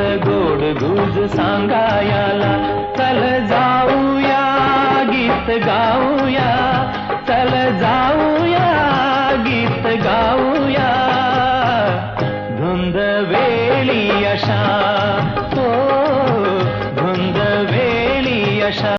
गोड गुज सांगायाला. चल जाऊया गीत गाऊया. चल जाऊया गीत गाऊया. धुंद वेळी अशा हो, तो धुंद वेळी अशा.